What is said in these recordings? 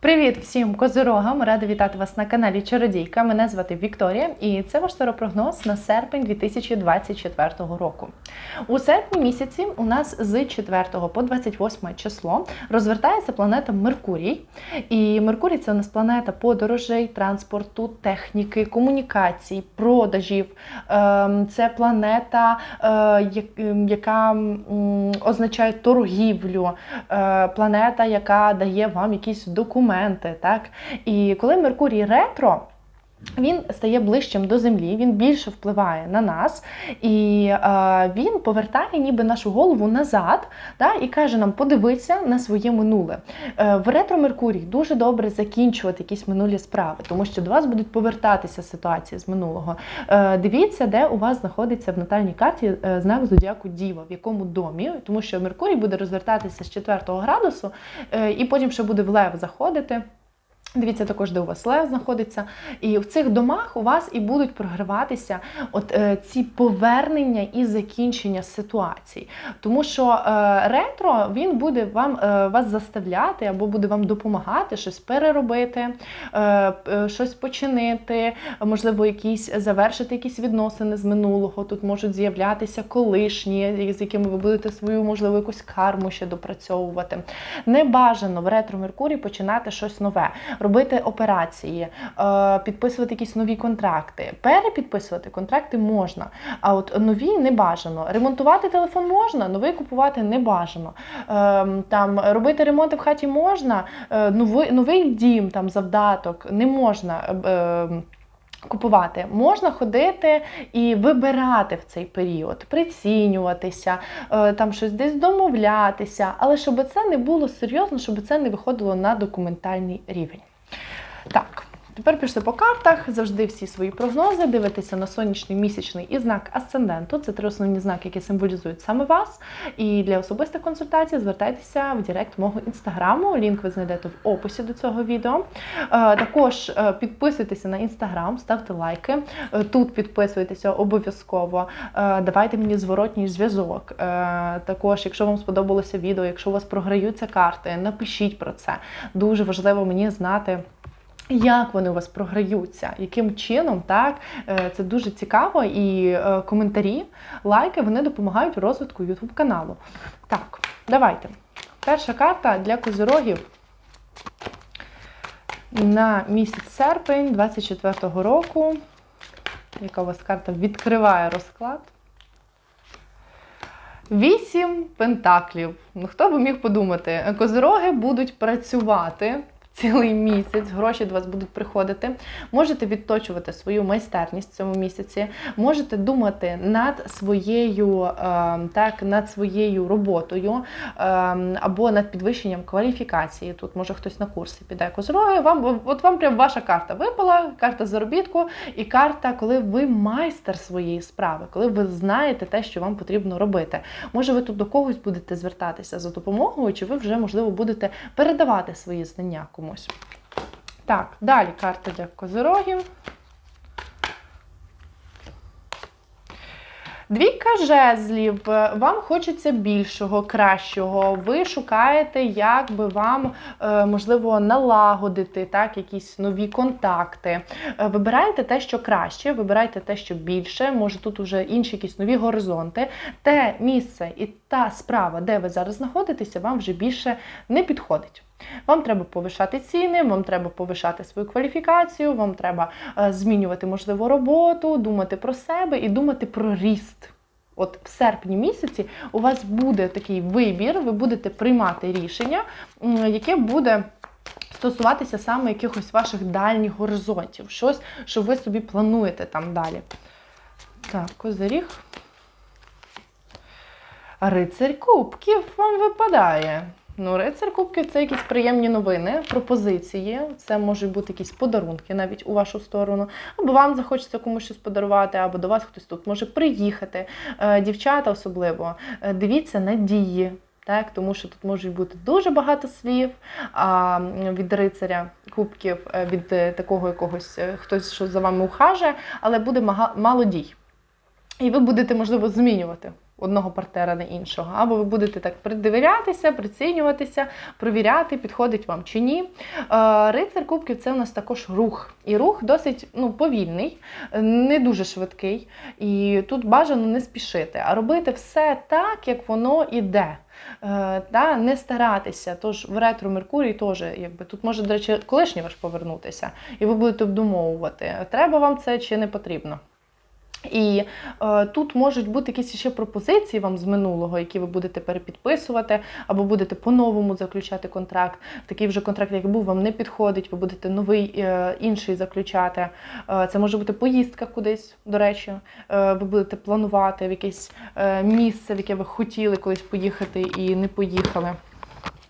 Привіт всім козирогам! Рада вітати вас на каналі Чародійка. Мене звати Вікторія, і це ваш старопрогноз на серпень 2024 року. У серпні місяці у нас з 4 по 28 число розвертається планета Меркурій. І Меркурій це у нас планета подорожей, транспорту, техніки, комунікацій, продажів. Ем, Це планета, е, ем, яка означає торгівлю, е, планета, яка дає вам якісь документи. Так? І коли Меркурій ретро. Він стає ближчим до землі, він більше впливає на нас, і е, він повертає ніби нашу голову назад та, і каже нам подивитися на своє минуле. Е, в ретро Меркурій дуже добре закінчувати якісь минулі справи, тому що до вас будуть повертатися ситуації з минулого. Е, дивіться, де у вас знаходиться в натальній карті е, знак зодіаку Діва, в якому домі, тому що Меркурій буде розвертатися з 4 градусу, е, і потім ще буде в лев заходити. Дивіться також, де у вас лев знаходиться. І в цих домах у вас і будуть програватися от е, ці повернення і закінчення ситуацій. Тому що е, ретро він буде вам е, вас заставляти або буде вам допомагати щось переробити, е, е, щось починити, можливо, якісь завершити якісь відносини з минулого. Тут можуть з'являтися колишні, з якими ви будете свою, можливо, якусь карму ще допрацьовувати. Не бажано в ретро Меркурій починати щось нове робити операції, е, підписувати якісь нові контракти. Перепідписувати контракти можна, а от нові не бажано. Ремонтувати телефон можна, новий купувати не бажано. Е, Там робити ремонти в хаті можна, е, новий, новий дім там завдаток не можна. е, Купувати можна ходити і вибирати в цей період, прицінюватися, там щось десь домовлятися, але щоб це не було серйозно, щоб це не виходило на документальний рівень. Так, тепер пішли по картах. Завжди всі свої прогнози. Дивитеся на сонячний, місячний і знак асценденту. Це три основні знаки, які символізують саме вас. І для особистих консультацій звертайтеся в Директ мого інстаграму. Лінк ви знайдете в описі до цього відео. Е, Також е, підписуйтеся на інстаграм, ставте лайки. Е, Тут підписуйтеся обов'язково. Давайте мені зворотній зв'язок. Також, якщо вам сподобалося відео, якщо у вас програються карти, напишіть про це. Дуже важливо мені знати. Як вони у вас програються, яким чином, так Е, це дуже цікаво. І е, коментарі, лайки вони допомагають розвитку YouTube каналу. Так, давайте. Перша карта для козирогів на місяць серпень 24-го року. Яка у вас карта відкриває розклад? Вісім пентаклів. Ну хто би міг подумати? Козироги будуть працювати цілий місяць, гроші до вас будуть приходити. Можете відточувати свою майстерність в цьому місяці, можете думати над своєю, е, так, над своєю роботою е, або над підвищенням кваліфікації. Тут може хтось на курси піде козироги. Вам от вам прям ваша карта випала, карта заробітку і карта, коли ви майстер своєї справи, коли ви знаєте те, що вам потрібно робити. Може, ви тут до когось будете звертатися за допомогою, чи ви вже, можливо, будете передавати свої знання комусь. Так, далі карта для козирогів. Двійка жезлів, вам хочеться більшого, кращого. Ви шукаєте, як би вам е, можливо налагодити так, якісь нові контакти. Е, Вибирайте те, що краще, вибирайте те, що більше. Може тут уже інші якісь нові горизонти. Те місце і та справа, де ви зараз знаходитеся, вам вже більше не підходить. Вам треба повишати ціни, вам треба повишати свою кваліфікацію, вам треба е, змінювати, можливо, роботу, думати про себе і думати про ріст. От в серпні місяці у вас буде такий вибір, ви будете приймати рішення, яке буде стосуватися саме якихось ваших дальніх горизонтів, щось, що ви собі плануєте там далі. Так, козиріг. Рицарь кубків вам випадає. Ну, рицар кубків це якісь приємні новини, пропозиції. Це можуть бути якісь подарунки навіть у вашу сторону. Або вам захочеться комусь щось подарувати, або до вас хтось тут може приїхати. Е, Дівчата особливо. Е, Дивіться на дії. Так, тому що тут можуть бути дуже багато слів а, від рицаря кубків, е, від такого якогось хтось, що за вами ухаже, але буде мало дій. І ви будете, можливо, змінювати одного партнера на іншого, або ви будете так придивлятися, прицінюватися, провіряти, підходить вам чи ні. Е, Рицар Кубків це у нас також рух. І рух досить ну, повільний, не дуже швидкий. І тут бажано не спішити, а робити все так, як воно іде. Е, та, не старатися. Тож в ретро Меркурій теж, якби тут може, до речі, колишній ваш повернутися, і ви будете обдумовувати, треба вам це чи не потрібно. І е, тут можуть бути якісь ще пропозиції вам з минулого, які ви будете перепідписувати, або будете по-новому заключати контракт. Такий вже контракт, як був, вам не підходить, ви будете новий е, інший заключати. Е, це може бути поїздка кудись, до речі. Е, ви будете планувати в якесь е, місце, в яке ви хотіли колись поїхати і не поїхали.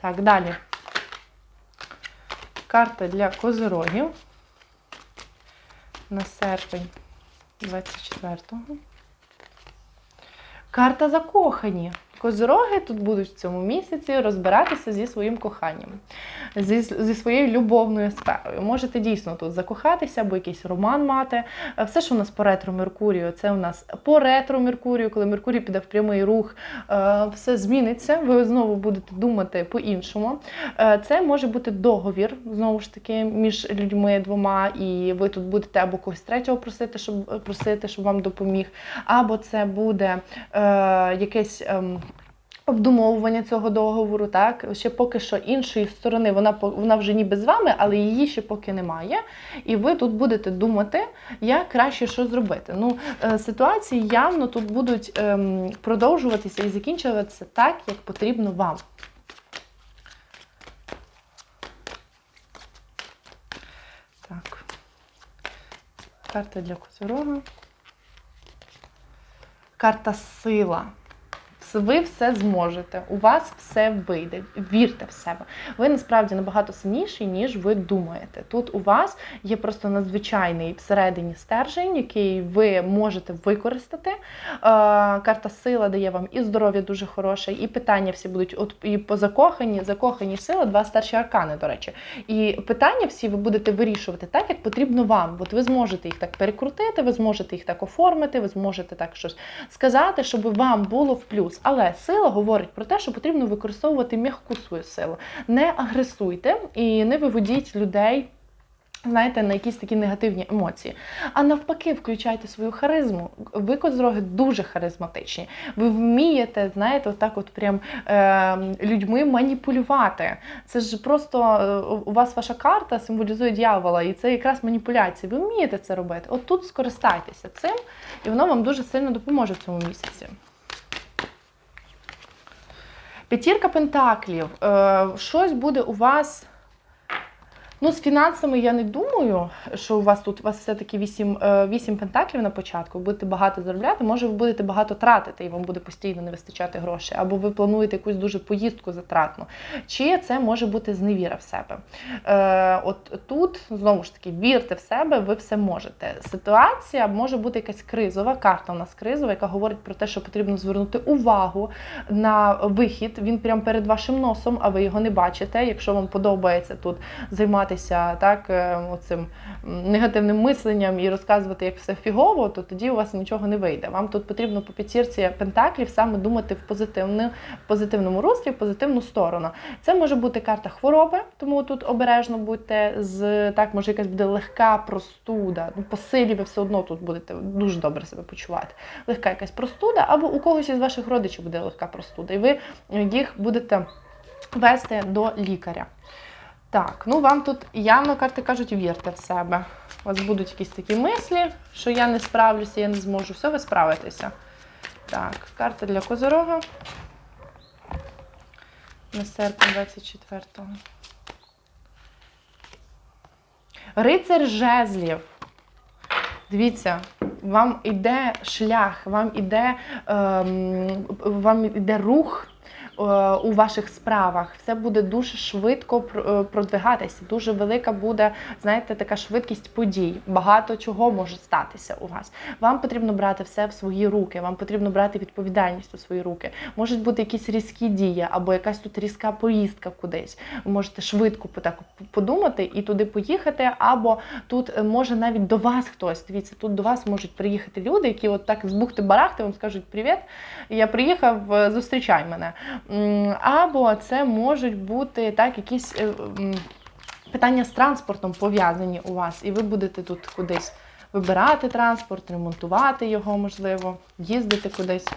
Так, далі. Карта для козирогів на серпень. 24-го. Карта закохані. Козороги тут будуть в цьому місяці розбиратися зі своїм коханням, зі, зі своєю любовною сферою. Можете дійсно тут закохатися або якийсь роман мати. Все, що у нас по ретро Меркурію, це у нас по ретро Меркурію, коли Меркурій піде в прямий рух, е, все зміниться. Ви знову будете думати по-іншому. Е, Це може бути договір, знову ж таки, між людьми двома, і ви тут будете або когось третього просити, щоб просити, щоб вам допоміг, або це буде е, якесь. Е, Обдумовування цього договору, так ще поки що іншої сторони, вона вона вже ніби з вами, але її ще поки немає. І ви тут будете думати, як краще що зробити. Ну, е, ситуації явно тут будуть ем, продовжуватися і закінчуватися так, як потрібно вам. Так. Карта для козорога. Карта сила. Ви все зможете, у вас все вийде. Вірте в себе. Ви насправді набагато сильніші, ніж ви думаєте. Тут у вас є просто надзвичайний всередині стержень, який ви можете використати. Карта сила дає вам і здоров'я дуже хороше, і питання всі будуть от і по закохані, закохані сила, два старші аркани, до речі. І питання всі ви будете вирішувати так, як потрібно вам. От ви зможете їх так перекрутити, ви зможете їх так оформити, ви зможете так щось сказати, щоб вам було в плюс. Але сила говорить про те, що потрібно використовувати м'яку свою силу. Не агресуйте і не виводіть людей. Знаєте, на якісь такі негативні емоції. А навпаки, включайте свою харизму. Ви козроги дуже харизматичні. Ви вмієте, знаєте, отак от прям е, людьми маніпулювати. Це ж просто е, у вас ваша карта символізує дьявола, і це якраз маніпуляція. Ви вмієте це робити. От тут скористайтеся цим, і воно вам дуже сильно допоможе в цьому місяці. П'ятірка пентаклів. Е, щось буде у вас Ну, з фінансами я не думаю, що у вас тут у вас все-таки 8 8 е, пентаклів на початку, будете багато заробляти, може ви будете багато тратити, і вам буде постійно не вистачати грошей, або ви плануєте якусь дуже поїздку затратну. Чи це може бути зневіра в себе? Е, От тут, знову ж таки, вірте в себе, ви все можете. Ситуація може бути якась кризова, карта у нас кризова, яка говорить про те, що потрібно звернути увагу на вихід. Він прямо перед вашим носом, а ви його не бачите. Якщо вам подобається тут займатися займатися так, е, оцим негативним мисленням і розказувати, як все фігово, то тоді у вас нічого не вийде. Вам тут потрібно по п'ятірці пентаклів саме думати в позитивну, позитивному руслі, в позитивну сторону. Це може бути карта хвороби, тому тут обережно будьте з так, може якась буде легка простуда. Ну, по силі ви все одно тут будете дуже добре себе почувати. Легка якась простуда, або у когось із ваших родичів буде легка простуда, і ви їх будете вести до лікаря. Так, ну вам тут явно карти кажуть, вірте в себе. У вас будуть якісь такі мислі, що я не справлюся, я не зможу. Все, ви справитеся. Так, карта для козорога. На серпень 24-го. Рицар жезлів. Дивіться, вам іде шлях, вам іде, ем, вам іде рух у ваших справах, все буде дуже швидко е, продвигатися. Дуже велика буде, знаєте, така швидкість подій. Багато чого може статися у вас. Вам потрібно брати все в свої руки, вам потрібно брати відповідальність у свої руки. Можуть бути якісь різкі дії, або якась тут різка поїздка кудись. Ви можете швидко так подумати і туди поїхати, або тут е, може навіть до вас хтось. Дивіться, тут до вас можуть приїхати люди, які от так з бухти-барахти вам скажуть Привіт, я приїхав, е, зустрічай мене. Або це можуть бути так, якісь е, питання з транспортом пов'язані у вас, і ви будете тут кудись вибирати транспорт, ремонтувати його, можливо, їздити кудись.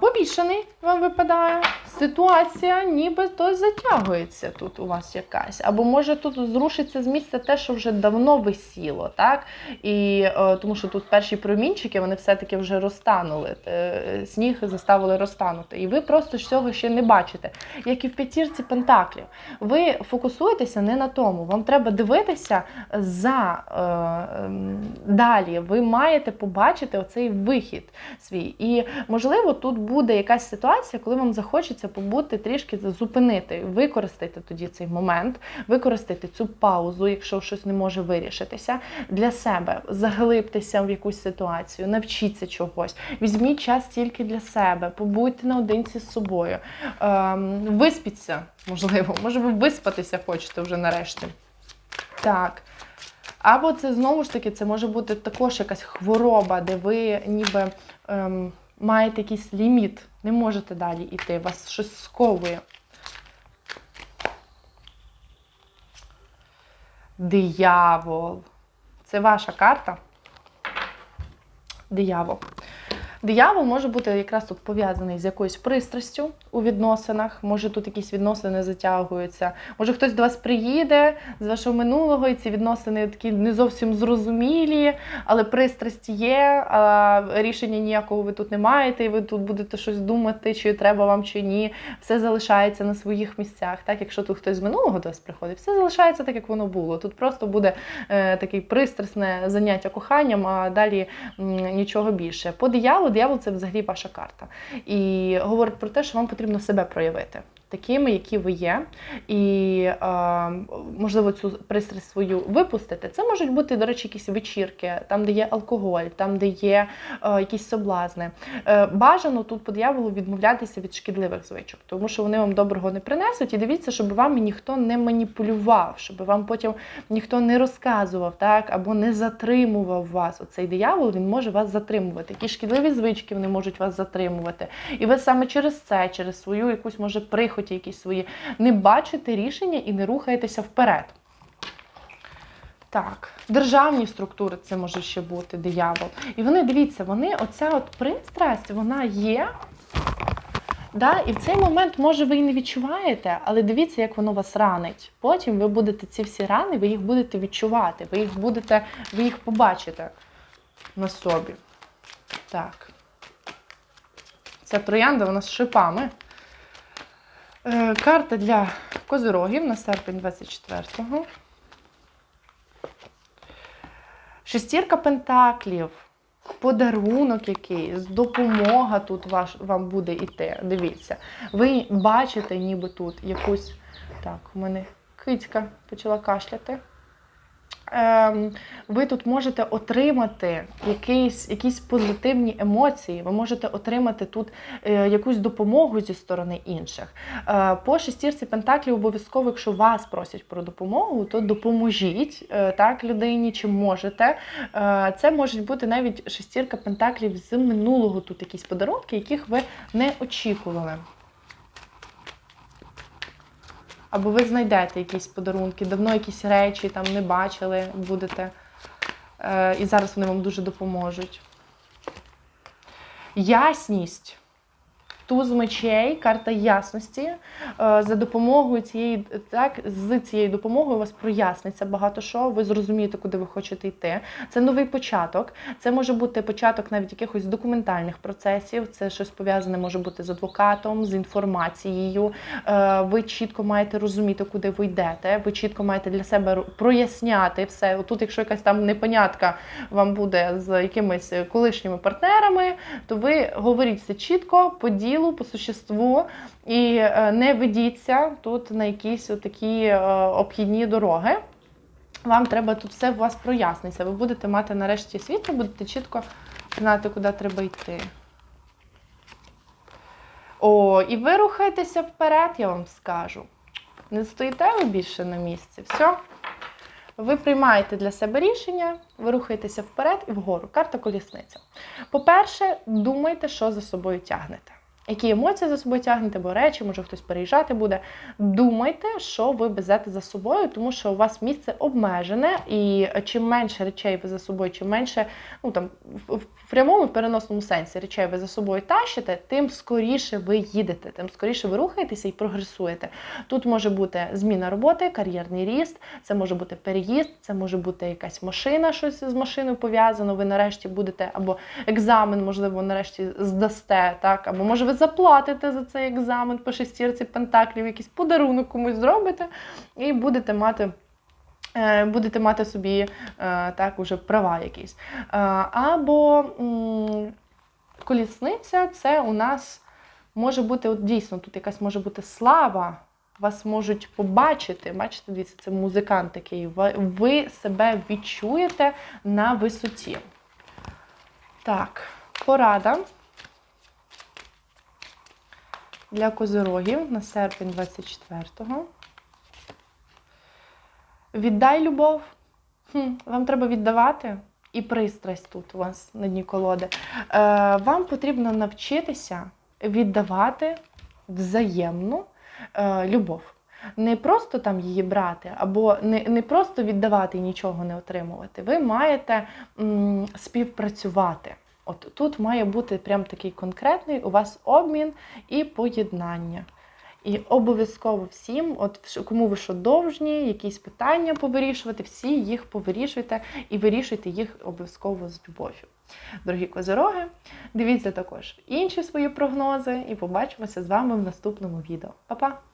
Побільшений вам випадає. Ситуація ніби то затягується тут у вас якась. Або може тут зрушиться з місця те, що вже давно висіло, так? І е, тому що тут перші промінчики вони все-таки вже розтанули. Е, сніг заставили розтанути. І ви просто цього ще не бачите. Як і в п'ятірці пентаклів. Ви фокусуєтеся не на тому. Вам треба дивитися за е, ем, далі. Ви маєте побачити оцей вихід свій. І можливо, тут буде якась ситуація, коли вам захочеться побути трішки зупинити, використати тоді цей момент, використати цю паузу, якщо щось не може вирішитися, для себе, заглибтеся в якусь ситуацію, навчіться чогось, візьміть час тільки для себе, побудьте наодинці з собою, ем, виспіться, можливо, може ви виспатися хочете вже нарешті. Так. Або це знову ж таки, це може бути також якась хвороба, де ви ніби ем, маєте якийсь ліміт, не можете далі йти, вас щось сковує. Диявол. Це ваша карта. Диявол. Диявол може бути якраз тут пов'язаний з якоюсь пристрастю у відносинах. Може тут якісь відносини затягуються. Може хтось до вас приїде з вашого минулого, і ці відносини такі не зовсім зрозумілі, але пристрасть є, а рішення ніякого ви тут не маєте, і ви тут будете щось думати, чи треба вам, чи ні. Все залишається на своїх місцях. Так, якщо тут хтось з минулого до вас приходить, все залишається так, як воно було. Тут просто буде е, таке пристрасне заняття коханням, а далі м, нічого більше. По дияволу, диявол це взагалі ваша карта. І говорить про те, що вам потрібно себе проявити. Такими, які ви є, і е, можливо цю пристрасть свою випустити. Це можуть бути, до речі, якісь вечірки, там, де є алкоголь, там, де є е, якісь соблазни. Е, бажано тут по дияволу відмовлятися від шкідливих звичок, тому що вони вам доброго не принесуть. І дивіться, щоб вами ніхто не маніпулював, щоб вам потім ніхто не розказував, так або не затримував вас. Оцей диявол він може вас затримувати. Які шкідливі звички вони можуть вас затримувати. І ви саме через це, через свою якусь може прихоті, якісь свої, не бачите рішення і не рухаєтеся вперед. Так, державні структури це може ще бути диявол. І вони, дивіться, вони, оця от пристрасть, вона є. Да, і в цей момент, може, ви і не відчуваєте, але дивіться, як воно вас ранить. Потім ви будете ці всі рани, ви їх будете відчувати, ви їх будете, ви їх побачите на собі. Так. Ця троянда вона з шипами. Е, карта для козирогів на серпень 24-го. Шестірка пентаклів. Подарунок якийсь, допомога тут ваш, вам буде йти. Дивіться. Ви бачите, ніби тут якусь. Так, у мене кицька почала кашляти. Ем, ви тут можете отримати якісь, якісь позитивні емоції, ви можете отримати тут е, якусь допомогу зі сторони інших. Е, по шестірці Пентаклів обов'язково, якщо вас просять про допомогу, то допоможіть е, так людині, чи можете. Це можуть бути навіть шестірка Пентаклів з минулого тут якісь подарунки, яких ви не очікували. Або ви знайдете якісь подарунки, давно якісь речі там не бачили, будете. Е, і зараз вони вам дуже допоможуть. Ясність. Туз мечей, карта ясності. Е, За допомогою цієї так, з цією допомогою у вас проясниться багато що. Ви зрозумієте, куди ви хочете йти. Це новий початок. Це може бути початок навіть якихось документальних процесів. Це щось пов'язане може бути з адвокатом, з інформацією. Е, Ви чітко маєте розуміти, куди ви йдете. Ви чітко маєте для себе проясняти все. Отут, якщо якась там непонятка вам буде з якимись колишніми партнерами, то ви говоріть все чітко, по ділу, по существу, і е, не ведіться тут на якісь такі обхідні дороги. Вам треба тут все у вас проясниться. Ви будете мати нарешті світло, будете чітко знати, куди треба йти. О, і ви рухаєтеся вперед, я вам скажу. Не стоїте ви більше на місці. Все. Ви приймаєте для себе рішення, ви рухаєтеся вперед і вгору. Карта колісниця. По-перше, думайте, що за собою тягнете. Які емоції за собою тягнете, бо речі, може хтось переїжджати буде. Думайте, що ви везете за собою, тому що у вас місце обмежене, і чим менше речей ви за собою, чим менше, ну там в, прямому в переносному сенсі речей ви за собою тащите, тим скоріше ви їдете, тим скоріше ви рухаєтеся і прогресуєте. Тут може бути зміна роботи, кар'єрний ріст, це може бути переїзд, це може бути якась машина, щось з машиною пов'язано. Ви нарешті будете або екзамен, можливо, нарешті здасте, так, або може ви заплатите за цей екзамен по шестірці пентаклів, якийсь подарунок комусь зробите, і будете мати. е, Будете мати собі е, так уже права якісь. Е, Або колісниця це у нас може бути, от дійсно, тут якась може бути слава. Вас можуть побачити, бачите, дивіться, це музикант такий. Ви, ви себе відчуєте на висоті. Так, порада для козирогів на серпень 24-го. Віддай любов. Хм, вам треба віддавати. І пристрасть тут у вас на дні колоди. Е, вам потрібно навчитися віддавати взаємну е, любов. Не просто там її брати, або не, не просто віддавати і нічого не отримувати. Ви маєте м, співпрацювати. От тут має бути прям такий конкретний у вас обмін і поєднання. І обов'язково всім, от кому ви що довжні, якісь питання повирішувати, всі їх повирішуйте і вирішуйте їх обов'язково з любов'ю. Дорогі козироги, дивіться також інші свої прогнози і побачимося з вами в наступному відео. Па-па!